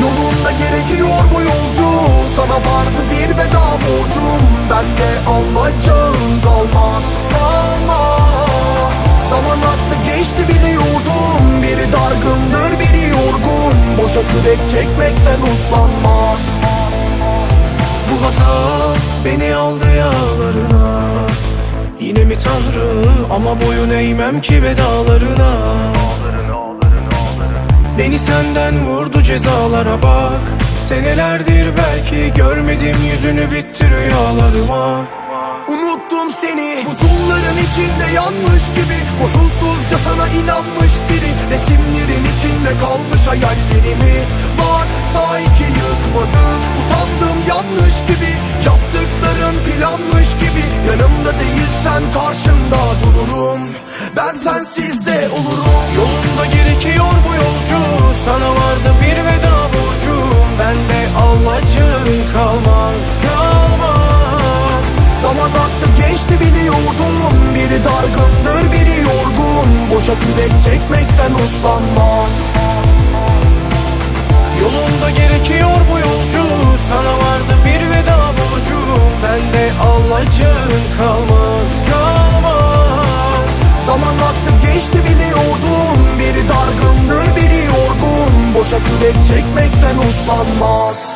Yolunda gerekiyor bu yolcu. Sana vardı bir veda borcum. Ben de alacağım kürek çekmekten uslanmaz. Bu hata beni aldı yağlarına. Yine mi tanrı ama boyun eğmem ki vedalarına? Beni senden vurdu cezalara bak. Senelerdir belki görmedim yüzünü bitti rüyalarıma. Unuttum seni. Buzulların içinde yanmış gibi Koşulsuzca sana inanmış biri. Resimlerin içinde kalmış hayallerimi. Varsa iki yıkmadım Utandım yanlış gibi. Yaptıkların planmış gibi. Yanımda değilsen karşında dururum. Ben sensiz de Geçti biliyordum. Biri dargındır biri yorgun. Boşa kürek çekmekten uslanmaz. Yolunda gerekiyor bu yolcu. Sana vardı bir veda borcum Ben de alacağım kalmaz kalmaz. Zaman aktı geçti biliyordum. Biri dargındır biri yorgun. Boşa kürek çekmekten uslanmaz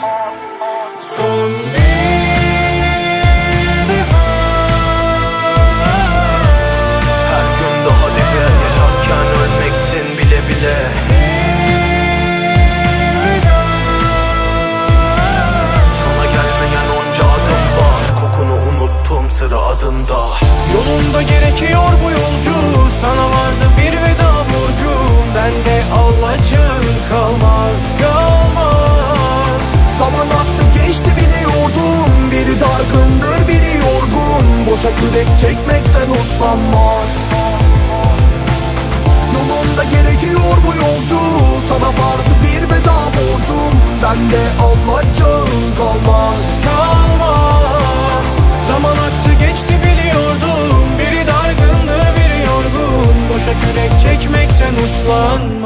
sıra adında. Yolunda gerekiyor bu yolcu. Sana vardı bir veda borcum Ben de alacağım kalmaz kalmaz. Zaman aktı geçti biliyordum Biri dargındır biri yorgun. Boşa kürek çekmekten uslanmaz one.